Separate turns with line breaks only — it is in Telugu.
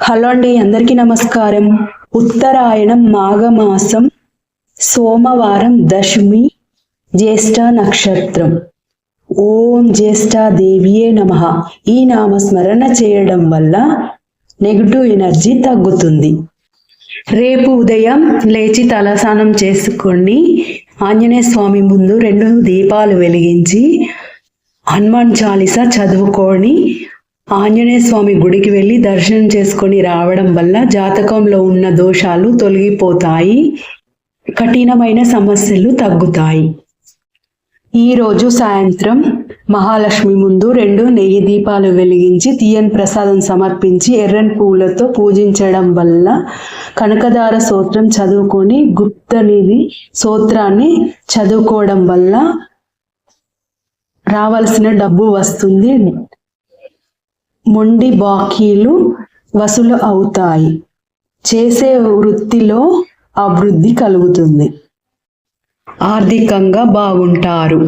హలో అండి అందరికీ నమస్కారం. ఉత్తరాయణం మాఘమాసం సోమవారం దశమి జ్యేష్ఠ నక్షత్రం. ఓం జ్యేష్ఠ దేవియే నమ. ఈ నామస్మరణ చేయడం వల్ల నెగిటివ్ ఎనర్జీ తగ్గుతుంది. రేపు ఉదయం లేచి తలస్నానం చేసుకొని ఆంజనేయ స్వామి ముందు రెండు దీపాలు వెలిగించి హనుమాన్ చాలీసా చదువుకొని ఆంజనేయ స్వామి గుడికి వెళ్ళి దర్శనం చేసుకొని రావడం వల్ల జాతకంలో ఉన్న దోషాలు తొలగిపోతాయి. కఠినమైన సమస్యలు తగ్గుతాయి. ఈరోజు సాయంత్రం మహాలక్ష్మి ముందు రెండు నెయ్యి దీపాలు వెలిగించి తీయన్ ప్రసాదం సమర్పించి ఎర్రని పువ్వులతో పూజించడం వల్ల కనకదార సూత్రం చదువుకొని గుప్తనిధి సూత్రాన్ని చదువుకోవడం వల్ల రావాల్సిన డబ్బు వస్తుంది. మొండి బాకీలు వసూలు అవుతాయి. చేసే వృత్తిలో అభివృద్ధి కలుగుతుంది. ఆర్థికంగా బాగుంటారు.